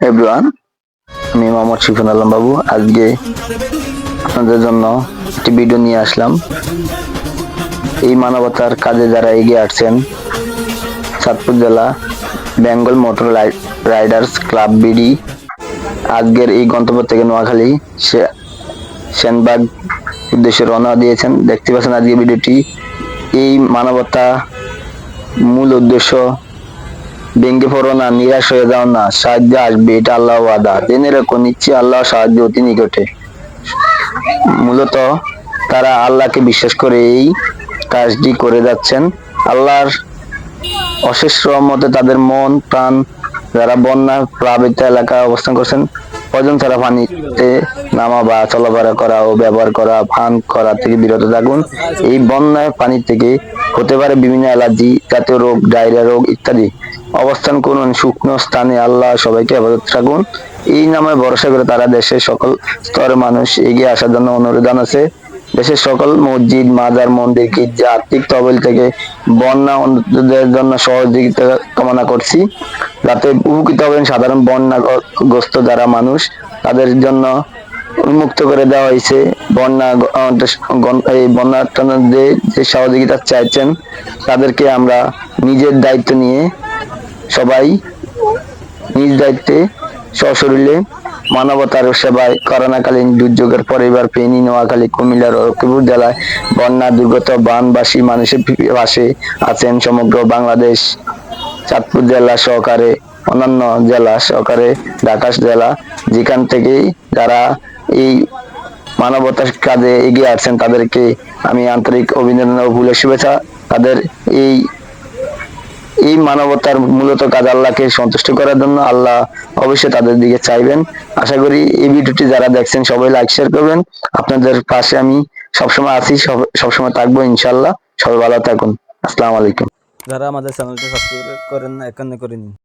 Everyone আমি মোহাম্মদ শিফুন আলম বাবু। আজকে আপনাদের জন্য একটি ভিডিও নিয়ে আসলাম। এই মানবতার কাজে যারা এগিয়ে আসছেন, চাঁদপুর জেলা বেঙ্গল মোটর রাই- রাইডার্স ক্লাব বিডি, আজকের এই গন্তব্য থেকে নোয়াখালী সেনবাগ উদ্দেশ্যে রওনা দিয়েছেন। দেখতে পাচ্ছেন আজকে ভিডিওটি এই মানবতা মূল উদ্দেশ্য ভেঙ্গে পড়ো না, নিরাশ হয়ে যাও না, সাহায্য আসবে, এটা আল্লাহ আদা জেনে রাখো, নিশ্চয়ই আল্লাহ সাহায্য অতি নিকটে। মূলত তারা আল্লাহকে বিশ্বাস করে এই কাজটি করে যাচ্ছেন। আল্লাহর অশেষ রহমতে তাদের মন, প্রাণ যারা বন্যা প্লাবিত এলাকায় অবস্থান করছেন প্রয়োজন ছাড়া পানিতে নামা বা চলাফেরা করা ও ব্যবহার করা, পান করা থেকে বিরত থাকুন। এই বন্যায় পানি থেকে হতে পারে বিভিন্ন অ্যালার্জি, জাতীয় রোগ, ডায়রিয়া রোগ ইত্যাদি। অবস্থান করুন, শুকনো স্থানে আল্লাহ সবাইকে হেফাজত রাখুন। এই নামে ভরসা করে তারা দেশের সকল স্তরের মানুষ এগিয়ে আসার জন্য অনুরোধ আছে। দেশের সকল মসজিদ, মাজার, মন্দির, গির্জা, আর্থিক তহবিল থেকে বন্যা অন্তদের জন্য সহযোগিতা কামনা করছি। যাতে উপকৃত হবেন সাধারণ বন্যাগ্রস্ত যারা মানুষ, তাদের জন্য উন্মুক্ত করে দেওয়া হয়েছে। বন্যা এই বন্যার জন্য যে যে সহযোগিতা চাইছেন, তাদেরকে আমরা নিজের দায়িত্ব নিয়ে সবাই নিজ দায়িত্বে সশরীরে মানবতার সেবায় করোনাকালীন দুর্যোগের পরিবার ফেনী, নোয়াখালী, কুমিল্লা ও লক্ষ্মীপুর জেলায় বন্যা, দুর্গত বানবাসী মানুষের পাশে আছেন সমগ্র বাংলাদেশ। চাঁদপুর জেলা সহকারে, অন্যান্য জেলা সহকারে, ঢাকা জেলা, যেখান থেকেই যারা এই মানবতার কাজে এগিয়ে আসছেন তাদেরকে আমি আন্তরিক অভিনন্দন ও ভুলের শুভেচ্ছা। তাদের এই এই মানবতার মূলত কাজ আল্লাহকে সন্তুষ্ট করার জন্য আল্লাহ অবশ্যই তাদের দিকে চাইবেন। আশা করি এই ভিডিওটি যারা দেখছেন সবাই লাইক শেয়ার করবেন। আপনাদের পাশে আমি সবসময় আছি, সব- সবসময় থাকব ইনশাল্লাহ সবাই ভালো থাকুন। আসসালামু আলাইকুম। যারা আমাদের চ্যানেলটি সাবস্ক্রাইব করেন না এখানে করে নিন।